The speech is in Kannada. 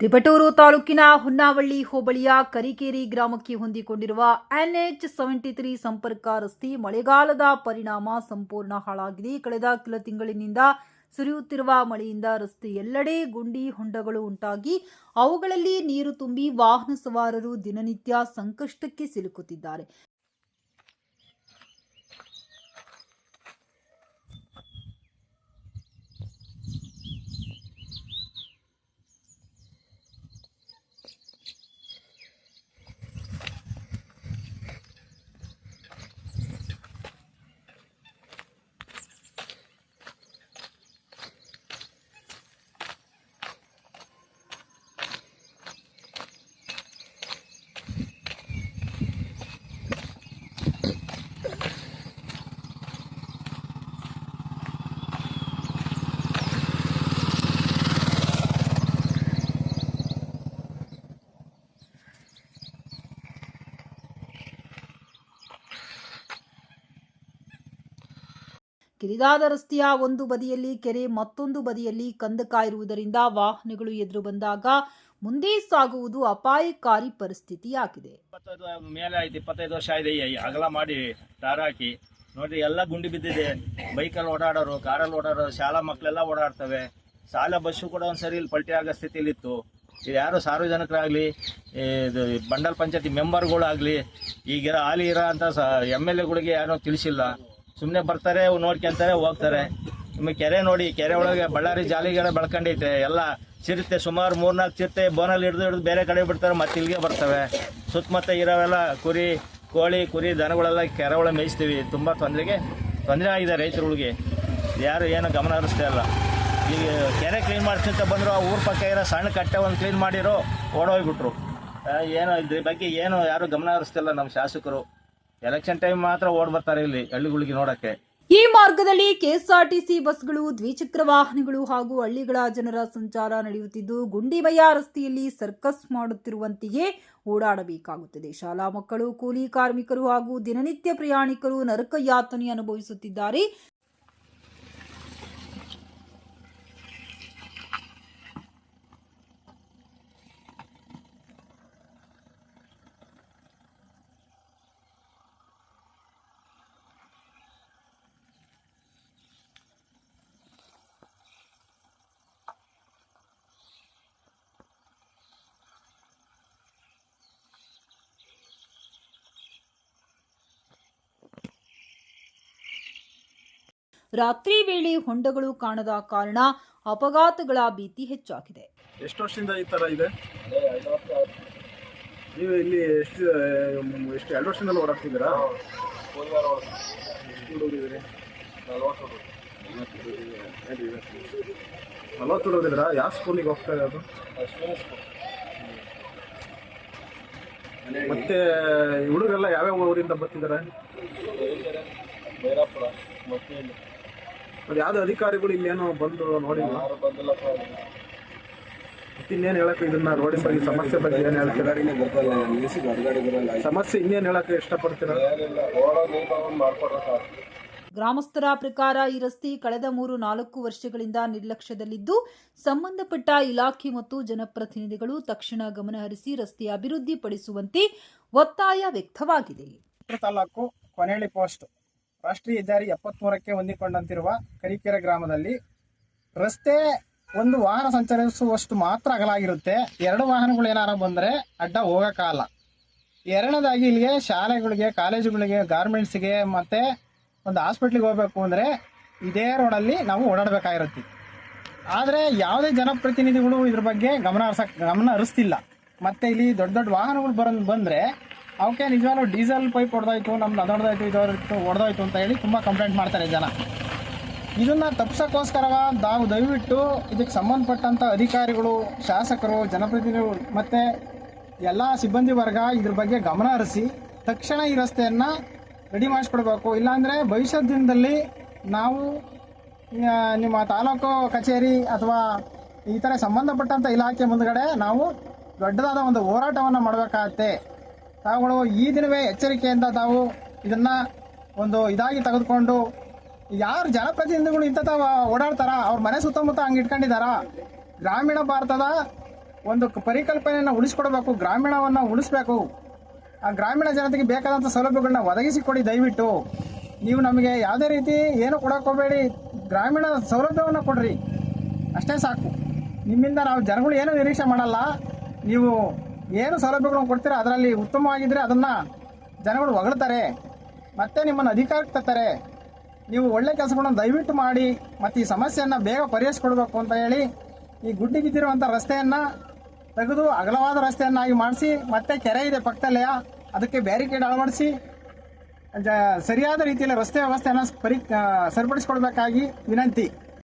ತಿಪಟೂರು ತಾಲೂಕಿನ ಹೊನ್ನಾವಳ್ಳಿ ಹೋಬಳಿಯ ಕರಿಕೇರಿ ಗ್ರಾಮಕ್ಕೆ ಹೊಂದಿಕೊಂಡಿರುವ ಎನ್ಎಚ್ ಸೆವೆಂಟಿ ತ್ರೀ ಸಂಪರ್ಕ ರಸ್ತೆ ಮಳೆಗಾಲದ ಪರಿಣಾಮ ಸಂಪೂರ್ಣ ಹಾಳಾಗಿದೆ. ಕಳೆದ ಕೆಲ ತಿಂಗಳಿನಿಂದ ಸುರಿಯುತ್ತಿರುವ ಮಳೆಯಿಂದ ರಸ್ತೆ ಎಲ್ಲೆಡೆ ಗುಂಡಿ ಹೊಂಡಗಳು ಉಂಟಾಗಿ ಅವುಗಳಲ್ಲಿ ನೀರು ತುಂಬಿ ವಾಹನ ಸವಾರರು ದಿನನಿತ್ಯ ಸಂಕಷ್ಟಕ್ಕೆ ಸಿಲುಕುತ್ತಿದ್ದಾರೆ. ಕಿರಿದಾದ ರಸ್ತೆಯ ಒಂದು ಬದಿಯಲ್ಲಿ ಕೆರೆ, ಮತ್ತೊಂದು ಬದಿಯಲ್ಲಿ ಕಂದಕ ಇರುವುದರಿಂದ ವಾಹನಗಳು ಎದುರು ಬಂದಾಗ ಮುಂದೆ ಸಾಗುವುದು ಅಪಾಯಕಾರಿ ಪರಿಸ್ಥಿತಿಯಾಗಿದೆ. ಮೇಲೆ ಆಯ್ತು, ಇಪ್ಪತ್ತೈದು ವರ್ಷ ಆಗಿದೆ ಅಗಲ ಮಾಡಿ ತಾರಾಕಿ ಹಾಕಿ. ನೋಡ್ರಿ, ಎಲ್ಲ ಗುಂಡಿ ಬಿದ್ದಿದೆ. ಬೈಕಲ್ಲಿ ಓಡಾಡೋರು, ಕಾರಲ್ಲಿ ಓಡಾಡೋರು, ಶಾಲಾ ಮಕ್ಕಳೆಲ್ಲ ಓಡಾಡ್ತವೆ. ಶಾಲಾ ಬಸ್ಸು ಕೂಡ ಒಂದ್ಸರಿ ಇಲ್ಲಿ ಪಲ್ಟಿ ಆಗೋ ಸ್ಥಿತಿಲಿತ್ತು ಇದು ಯಾರು ಸಾರ್ವಜನಿಕರಾಗಲಿ ಇದು ಬಂಡಲ್ ಪಂಚಾಯತಿ ಮೆಂಬರ್ಗಳಾಗಲಿ ಈಗಿರೋ ಹಾಲಿ ಇರೋ ಅಂತ ಸ ಎಂ ಎಲ್ ಎಗಳಿಗೆ ಯಾರೂ ತಿಳಿಸಿಲ್ಲ. ಸುಮ್ಮನೆ ಬರ್ತಾರೆ ನೋಡ್ಕೊಂತಾರೆ ಹೋಗ್ತಾರೆ. ನಿಮ್ಮ ಕೆರೆ ನೋಡಿ, ಕೆರೆ ಒಳಗೆ ಬಳ್ಳಾರಿ ಜಾಲಿಗಳ ಬೆಳ್ಕೊಂಡೈತೆ, ಎಲ್ಲ ಚಿರತೆ ಸುಮಾರು ಮೂರ್ನಾಲ್ಕು ಚಿರತೆ ಬೋನಲ್ಲಿ ಹಿಡಿದು ಹಿಡಿದು ಬೇರೆ ಕಡೆ ಬಿಡ್ತಾರೆ, ಮತ್ತೆ ಇಲ್ಲಿಗೆ ಬರ್ತವೆ. ಸುತ್ತಮುತ್ತ ಇರೋವೆಲ್ಲ ಕುರಿ, ಕೋಳಿ, ಕುರಿ, ದನಗಳೆಲ್ಲ ಕೆರೆ ಒಳಗೆ ಮೇಯಿಸ್ತೀವಿ. ತುಂಬ ತೊಂದರೆಗೆ, ತೊಂದರೆ ಆಗಿದೆ ರೈತರುಗಳಿಗೆ. ಯಾರು ಏನು ಗಮನ ಹರಿಸ್ತಾ ಇಲ್ಲ. ಈಗ ಕೆರೆ ಕ್ಲೀನ್ ಮಾಡ್ತೀನಿ ಅಂತ ಬಂದರು, ಆ ಊರ ಪಕ್ಕ ಇರೋ ಸಣ್ಣ ಕಟ್ಟೆ ಒಂದು ಕ್ಲೀನ್ ಮಾಡಿರೋ ಓಡೋಗ್ಬಿಟ್ರು. ಏನು ಇದ್ರ ಬಗ್ಗೆ ಏನು ಯಾರು ಗಮನ ಹರಿಸ್ತಿಲ್ಲ ನಮ್ಮ ಶಾಸಕರು. ಎಲೆಕ್ಷನ್ ಟೈಮ್ ಮಾತ್ರ ಓಡ್ ಬರ್ತಾರೆ ಇಲ್ಲಿ, ಹಳ್ಳಿಗಳಿಗೆ ನೋಡಕ್ಕೆ. ಈ ಮಾರ್ಗದಲ್ಲಿ ಕೆಎಸ್ಆರ್ಟಿಸಿ ಬಸ್ಗಳು, ದ್ವಿಚಕ್ರ ವಾಹನಗಳು ಹಾಗೂ ಹಳ್ಳಿಗಳ ಜನರ ಸಂಚಾರ ನಡೆಯುತ್ತಿದ್ದು ಗುಂಡಿಮಯ್ಯ ರಸ್ತೆಯಲ್ಲಿ ಸರ್ಕಸ್ ಮಾಡುತ್ತಿರುವಂತೆಯೇ ಓಡಾಡಬೇಕಾಗುತ್ತದೆ. ಶಾಲಾ ಮಕ್ಕಳು, ಕೂಲಿ ಕಾರ್ಮಿಕರು ಹಾಗೂ ದಿನನಿತ್ಯ ಪ್ರಯಾಣಿಕರು ನರಕ ಯಾತನೆ ಅನುಭವಿಸುತ್ತಿದ್ದಾರೆ. ರಾತ್ರಿ ವೇಳೆ ಹೊಂಡಗಳು ಕಾಣದ ಕಾರಣ ಅಪಘಾತಗಳ ಭೀತಿ ಹೆಚ್ಚಾಗಿದೆ. ಎಷ್ಟು ವರ್ಷದಿಂದ ಈ ಥರ ಇದೆ? ನೀವು ಇಲ್ಲಿ ಎಷ್ಟು ಎಷ್ಟು ಎರಡು ವರ್ಷದಿಂದ ಓಡಾಡ್ತಿದ್ದೀರಾ? ನಲವತ್ತು ಹುಡುಗರಿದ್ದೀರಾ ಯಾವ ಸ್ಕೂಲಿಗೆ ಹೋಗ್ತಾ ಇರೋದು? ಮತ್ತೆ ಹುಡುಗರೆಲ್ಲ ಯಾವ್ಯಾವ ಊರಿಂದ ಬರ್ತಿದ್ದಾರೆ? ಮತ್ತೆ ಯಾವ್ದು ಅಧಿಕಾರಿಗಳು ಇಲ್ಲೇನೋ ಬಂದು ನೋಡಿಲ್ಲ ಇನ್ನೇನು ಹೇಳಕ್ಕೆ ಇದನ್ನ ರೋಡಿ ಬಗ್ಗೆ ಸಮಸ್ಯೆ ಬಗ್ಗೆ ಏನು ಹೇಳ್ತೀರಾ? ಸಮಸ್ಯೆ ಇನ್ನೇನು ಹೇಳಕ್ಕೆ ಇಷ್ಟಪಡ್ತೀರಾ? ಗ್ರಾಮಸ್ಥರ ಪ್ರಕಾರ ಈ ರಸ್ತೆ ಕಳೆದ ಮೂರು ನಾಲ್ಕು ವರ್ಷಗಳಿಂದ ನಿರ್ಲಕ್ಷ್ಯದಲ್ಲಿದ್ದು ಸಂಬಂಧಪಟ್ಟ ಇಲಾಖೆ ಮತ್ತು ಜನಪ್ರತಿನಿಧಿಗಳು ತಕ್ಷಣ ಗಮನಹರಿಸಿ ರಸ್ತೆ ಅಭಿವೃದ್ಧಿಪಡಿಸುವಂತೆ ಒತ್ತಾಯ ವ್ಯಕ್ತವಾಗಿದೆ. ತಾಲೂಕು ಕೊನೆಹಳ್ಳಿ ಪೋಸ್ಟ್ ರಾಷ್ಟ್ರೀಯ ಹೆದ್ದಾರಿ ಎಪ್ಪತ್ಮೂರಕ್ಕೆ ಹೊಂದಿಕೊಂಡಂತಿರುವ ಕರಿಕೆರೆ ಗ್ರಾಮದಲ್ಲಿ ರಸ್ತೆ ಒಂದು ವಾಹನ ಸಂಚರಿಸುವಷ್ಟು ಮಾತ್ರ ಅಗಲಾಗಿರುತ್ತೆ. ಎರಡು ವಾಹನಗಳು ಏನಾರು ಬಂದರೆ ಅಡ್ಡ ಹೋಗೋಕ್ಕಾಗಲ್ಲ ಎರಡನೇದಾಗಿ ಇಲ್ಲಿಗೆ ಶಾಲೆಗಳಿಗೆ, ಕಾಲೇಜುಗಳಿಗೆ, ಗಾರ್ಮೆಂಟ್ಸ್ಗೆ ಮತ್ತು ಒಂದು ಹಾಸ್ಪಿಟ್ಲಿಗೆ ಹೋಗಬೇಕು ಅಂದರೆ ಇದೇ ರೋಡಲ್ಲಿ ನಾವು ಓಡಾಡಬೇಕಾಗಿರುತ್ತೆ. ಆದರೆ ಯಾವುದೇ ಜನಪ್ರತಿನಿಧಿಗಳು ಇದ್ರ ಬಗ್ಗೆ ಗಮನ ಹರ್ಸಕ್ಕೆ ಗಮನ ಹರಿಸ್ತಿಲ್ಲ. ಮತ್ತು ಇಲ್ಲಿ ದೊಡ್ಡ ದೊಡ್ಡ ವಾಹನಗಳು ಬರೋ ಬಂದರೆ ಅವಕ್ಕೆ ನಿಜವಾಗ್ಲೂ ಡೀಸೆಲ್ ಪೈಪ್ ಹೊಡೆದಾಯ್ತು, ನಮ್ದು ಅದೊಡ್ದಾಯ್ತು ಇದೊಡ್ದಾಯ್ತು ಹೊಡೆದೋಯ್ತು ಅಂತ ಹೇಳಿ ತುಂಬ ಕಂಪ್ಲೇಂಟ್ ಮಾಡ್ತಾರೆ ಜನ. ಇದನ್ನ ತಪ್ಸೋಕ್ಕೋಸ್ಕರವ ನಾವು ದಯವಿಟ್ಟು ಇದಕ್ಕೆ ಸಂಬಂಧಪಟ್ಟಂಥ ಅಧಿಕಾರಿಗಳು, ಶಾಸಕರು, ಜನಪ್ರತಿನಿಧಿಗಳು ಮತ್ತು ಎಲ್ಲ ಸಿಬ್ಬಂದಿ ವರ್ಗ ಇದ್ರ ಬಗ್ಗೆ ಗಮನ ಹರಿಸಿ ತಕ್ಷಣ ಈ ರಸ್ತೆಯನ್ನು ರೆಡಿ ಮಾಡಿಸ್ಕೊಡ್ಬೇಕು. ಇಲ್ಲಾಂದರೆ ಭವಿಷ್ಯದ ದಿನದಲ್ಲಿ ನಾವು ನಿಮ್ಮ ತಾಲೂಕು ಕಚೇರಿ ಅಥವಾ ಈ ಥರ ಸಂಬಂಧಪಟ್ಟಂಥ ಇಲಾಖೆ ಮುಂದ್ಗಡೆ ನಾವು ದೊಡ್ಡದಾದ ಒಂದು ಹೋರಾಟವನ್ನು ಮಾಡಬೇಕಾಗತ್ತೆ. ತಾವುಗಳು ಈ ದಿನವೇ ಎಚ್ಚರಿಕೆಯಿಂದ ತಾವು ಇದನ್ನ ಒಂದು ಇದಾಗಿ ತೆಗೆದುಕೊಂಡು ಯಾರು ಜನಪ್ರತಿನಿಧಿಗಳು ಇಂಥ ತಾವ ಓಡಾಡ್ತಾರ? ಅವ್ರ ಮನೆ ಸುತ್ತಮುತ್ತ ಹಂಗೆ ಇಟ್ಕೊಂಡಿದಾರ ಗ್ರಾಮೀಣ ಭಾರತದ ಒಂದು ಪರಿಕಲ್ಪನೆಯನ್ನು ಉಳಿಸ್ಕೊಡ್ಬೇಕು, ಗ್ರಾಮೀಣವನ್ನು ಉಳಿಸ್ಬೇಕು. ಆ ಗ್ರಾಮೀಣ ಜನತೆಗೆ ಬೇಕಾದಂಥ ಸೌಲಭ್ಯಗಳನ್ನ ಒದಗಿಸಿಕೊಡಿ ದಯವಿಟ್ಟು. ನೀವು ನಮಗೆ ಯಾವುದೇ ರೀತಿ ಏನು ಕೊಡೋಕೋಬೇಡಿ ಗ್ರಾಮೀಣ ಸೌಲಭ್ಯವನ್ನು ಕೊಡ್ರಿ. ಅಷ್ಟೇ ಸಾಕು. ನಿಮ್ಮಿಂದ ನಾವು ಜನಗಳು ಏನು ನಿರೀಕ್ಷೆ ಮಾಡಲ್ಲ. ನೀವು ಏನು ಸೌಲಭ್ಯಗಳನ್ನು ಕೊಡ್ತೀರಾ? ಅದರಲ್ಲಿ ಉತ್ತಮವಾಗಿದ್ದರೆ ಅದನ್ನು ಜನಗಳು ಹೊಗಳ್ತಾರೆ. ಮತ್ತೆ ನಿಮ್ಮನ್ನು ಅಧಿಕಾರಕ್ಕೆ ತರ್ತಾರೆ. ನೀವು ಒಳ್ಳೆ ಕೆಲಸಗಳನ್ನು ದಯವಿಟ್ಟು ಮಾಡಿ, ಮತ್ತು ಈ ಸಮಸ್ಯೆಯನ್ನು ಬೇಗ ಪರಿಹರಿಸ್ಕೊಡ್ಬೇಕು ಅಂತ ಹೇಳಿ ಈ ಗುಡ್ಡಿ ಬಿದ್ದಿರುವಂಥ ರಸ್ತೆಯನ್ನು ತೆಗೆದು ಅಗಲವಾದ ರಸ್ತೆಯನ್ನಾಗಿ ಮಾಡಿಸಿ, ಮತ್ತೆ ಕೆರೆ ಇದೆ ಪಕ್ಕದಲ್ಲೇ ಅದಕ್ಕೆ ಬ್ಯಾರಿಕೇಡ್ ಅಳವಡಿಸಿ ಸರಿಯಾದ ರೀತಿಯಲ್ಲಿ ರಸ್ತೆ ವ್ಯವಸ್ಥೆಯನ್ನು ಪರಿ ಸರಿಪಡಿಸ್ಕೊಳ್ಬೇಕಾಗಿ ವಿನಂತಿ.